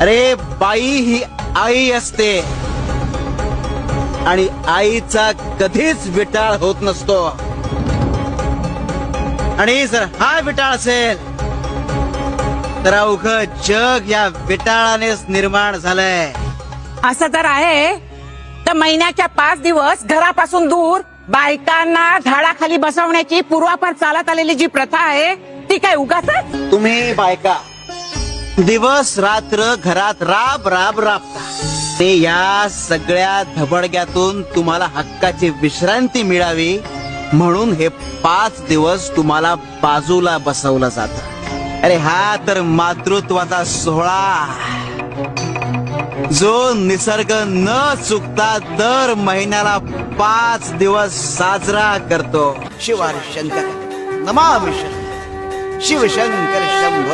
अरे बाई ही आई असते. आणि आईचा कधीच विटाळ होत नसतो. आणि जर हा विटाळ असेल तर अवघ जग या विटाळानेच निर्माण झालंय. असं तर आहे. तर महिन्याच्या पाच दिवस घरापासून दूर बायकांना झाडाखाली बसवण्याची पूर्वापार चालत आलेली जी प्रथा आहे ती काय उगाच तुम्ही बायका दिवस रात्र घरात राब राब राबता. ते या सगळ्या धबडग्यातून तुम्हाला हक्काची विश्रांती मिळावी म्हणून हे पाच दिवस तुम्हाला बाजूला बसवलं जात. अरे हा तर मातृत्वाचा सोहळा. जो निसर्ग न चुकता दर महिन्याला पाच दिवस साजरा करतो. शिवार शंकर नमामि शंकर. शिवशंकर शंभ.